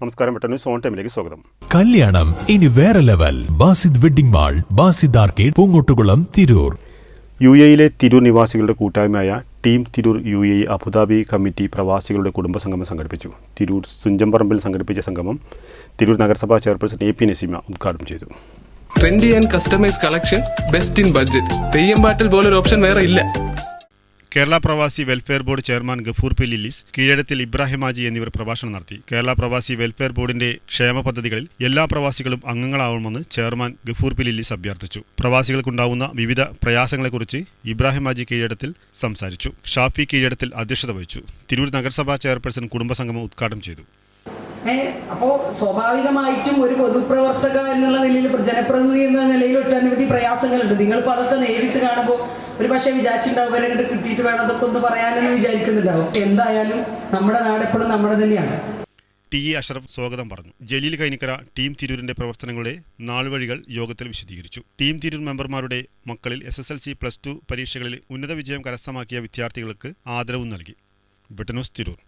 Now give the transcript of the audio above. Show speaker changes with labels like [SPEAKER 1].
[SPEAKER 1] നമസ്കാരം പെട്ടെന്ന് സോൺ ടൈമിലേക്ക് സ്വാഗതം.
[SPEAKER 2] കല്യാണം ഇനി വേറെ level. Basid wedding mall Basid arcade Poongottukulam Tirur.
[SPEAKER 1] U എയിലെ തിരൂർ നിവാസികളുടെ കൂട്ടായ്മയായ team Tirur U A Abu Dhabi committee പ്രവാസികളുടെ കുടുംബ സംഗമം സംഘടിപ്പിച്ചു. തിരൂർ സുഞ്ചംപറമ്പിൽ സംഘടിപ്പിച്ച സംഗമം തിരൂർ നഗരസഭാ ചെയർപേഴ്സൺ എ പി നസീമ ഉദ്ഘാടനം ചെയ്തു.
[SPEAKER 3] Trendy and customise collection best in budget Theyyam പാട്ടിൽ പോലൊരു ഓപ്ഷൻ വേറെ ഇല്ല.
[SPEAKER 1] Kerala Pravasi welfare board chairman Gafoor P Lillis Keezhadathil Ibrahim Haji എന്നിവർ പ്രഭാഷണം നടത്തി. കേരള പ്രവാസി വെൽഫെയർ ബോർഡിന്റെ ക്ഷേമ പദ്ധതികളിൽ എല്ലാ പ്രവാസികളും അംഗങ്ങളാവണമെന്ന് ചെയർമാൻ ഗഫൂർ പി ലില്ലിസ് അഭ്യർത്ഥിച്ചു. പ്രവാസികൾക്കുണ്ടാവുന്ന വിവിധ പ്രയാസങ്ങളെക്കുറിച്ച് ഇബ്രാഹിം ഹാജി കീഴടത്തിൽ സംസാരിച്ചു. ഷാഫി കീഴടത്തിൽ അധ്യക്ഷത വഹിച്ചു. തിരൂർ നഗരസഭാ ചെയർപേഴ്സൺ കുടുംബസംഗമം ഉദ്ഘാടനം ചെയ്തു.
[SPEAKER 4] അപ്പോ സ്വാഭാവികമായിട്ടും ഒരു പൊതുപ്രവർത്തക എന്നുള്ള നിലയിൽ ജനപ്രതിനിധി എന്ന നിലയിൽ ഒട്ടനവധി പ്രയാസങ്ങളുണ്ട്. നിങ്ങളിപ്പോൾ അതൊക്കെ നേരിട്ട് കാണുമ്പോൾ ഒരു പക്ഷേ വിചാരിച്ചിട്ടുണ്ടാവും ഇവരെ കിട്ടിയിട്ട് വേണം അതൊക്കെ ഒന്ന് പറയാനെന്ന് വിചാരിക്കുന്നുണ്ടാവും. എന്തായാലും നമ്മുടെ നാട് എപ്പോഴും നമ്മുടെ തന്നെയാണ്.
[SPEAKER 1] ടി എ അഷറഫ് സ്വാഗതം പറഞ്ഞു. ജലീൽ കൈനിക്കര ടീം തിരൂരിന്റെ പ്രവർത്തനങ്ങളുടെ നാൾവഴികൾ യോഗത്തിൽ വിശദീകരിച്ചു. ടീം തിരൂർ മെമ്പർമാരുടെ മക്കളിൽ S S L C plus two പരീക്ഷകളിൽ ഉന്നത വിജയം കരസ്ഥമാക്കിയ വിദ്യാർത്ഥികൾക്ക് ആദരവും നൽകി. ബ്രിട്ടനോസ് തിരൂർ.